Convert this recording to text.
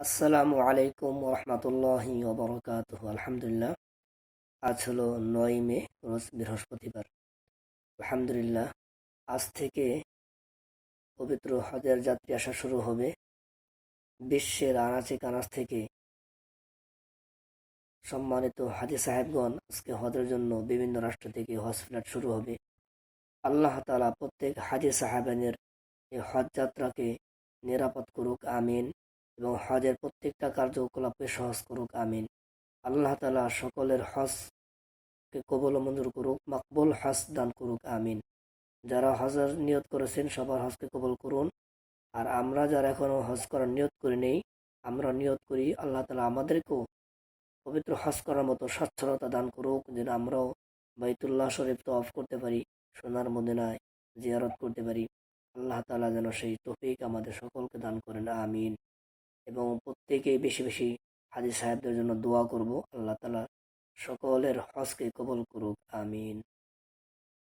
আসসালামু আলাইকুম রহমতুল্লাহি ওবরকাত আলহামদুলিল্লাহ, আজ হলো নয় মে, রোজ বৃহস্পতিবার। আলহামদুলিল্লাহ, আজ থেকে পবিত্র হজের যাত্রী আসা শুরু হবে বিশ্বের আনাচে কানাচ থেকে। সম্মানিত হাজি সাহেবগণ, আজকে হজের জন্য বিভিন্ন রাষ্ট্র থেকে হজ ফ্লাইট শুরু হবে। আল্লাহ তালা প্রত্যেক হাজি সাহেবানের এই হজ যাত্রাকে নিরাপদ করুক, আমিন। এবং হজের প্রত্যেকটা কার্যকলাপকে সহজ করুক, আমিন। আল্লাহ তালা সকলের হজকে কবল মঞ্জুর করুক, মকবুল হজ দান করুক, আমিন। যারা হজের নিয়ত করেছেন, সবার হজকে কবল করুন। আর আমরা যারা এখনও হজ করার নিয়ত করি নেই, আমরা নিয়ত করি আল্লাহ তালা আমাদেরকেও পবিত্র হজ করার মতো সচ্ছলতা দান করুক, যেন আমরাও বাইতুল্লাহ শরীফ তো অফ করতে পারি, সোনার মদিনায় জিয়ারত করতে পারি। আল্লাহ তালা যেন সেই তফিক আমাদের সকলকে দান করেন, আমিন। এবং প্রত্যেকে বেশি বেশি হাজি সাহেবদের জন্য দোয়া করব। আল্লাহ তালা সকলের হজকে কবল করুক, আমিন।